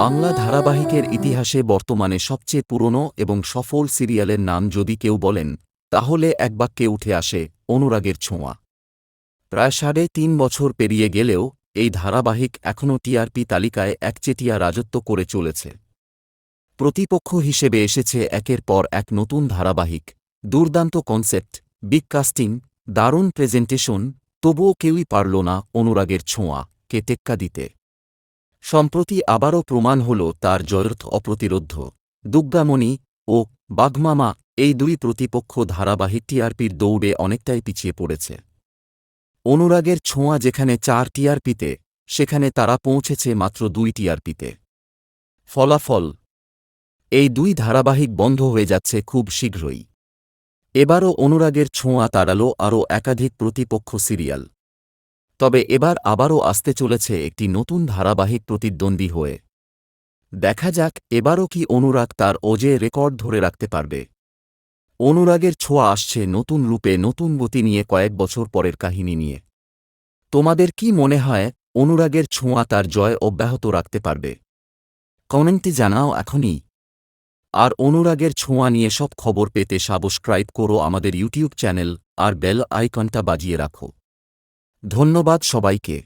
বাংলা ধারাবাহিকের ইতিহাসে বর্তমানে সবচেয়ে পুরনো এবং সফল সিরিয়ালের নাম যদি কেউ বলেন, তাহলে এক বাক্যে উঠে আসে, অনুরাগের ছোঁয়া। প্রায় সাড়ে তিন বছর পেরিয়ে গেলেও, এই ধারাবাহিক এখনও টিআরপি তালিকায় একচেটিয়া রাজত্ব করে চলেছে। প্রতিপক্ষ হিসেবে এসেছে একের পর এক নতুন ধারাবাহিক, দুর্দান্ত কনসেপ্ট, বিগ কাস্টিং, দারুণ প্রেজেন্টেশন, তবুও কেউই পারল না অনুরাগের ছোঁয়া, কে টেক্কা দিতে। সম্প্রতি আবারও প্রমাণ হল তার জয়র্থ অপ্রতিরোধ্য দুগ্গামণি ও বাঘমামা এই দুই প্রতিপক্ষ ধারাবাহিক টিআরপির দৌড়ে অনেকটাই পিছিয়ে পড়েছে। অনুরাগের ছোঁয়া যেখানে চার টিআরপিতে, সেখানে তারা পৌঁছেছে মাত্র দুই টিআরপিতে। ফলাফল, এই দুই ধারাবাহিক বন্ধ হয়ে যাচ্ছে খুব শীঘ্রই। এবারও অনুরাগের ছোঁয়া তাড়ালো আরও একাধিক প্রতিপক্ষ সিরিয়াল। তবে এবার আবারও আসতে চলেছে একটি নতুন ধারাবাহিক প্রতিদ্বন্দ্বী হয়ে। দেখা যাক এবারও কি অনুরাগ তার ওজে রেকর্ড ধরে রাখতে পারবে। অনুরাগের ছোঁয়া আসছে নতুন রূপে নতুন গতি নিয়ে কয়েক বছর পরের কাহিনী নিয়ে। তোমাদের কি মনে হয় অনুরাগের ছোঁয়া তার জয় অব্যাহত রাখতে পারবে? কমেন্টে জানাও এখনই। আর অনুরাগের ছোঁয়া নিয়ে সব খবর পেতে সাবস্ক্রাইব করো আমাদের ইউটিউব চ্যানেল আর বেল আইকনটা বাজিয়ে রাখো। ধন্যবাদ সবাইকে।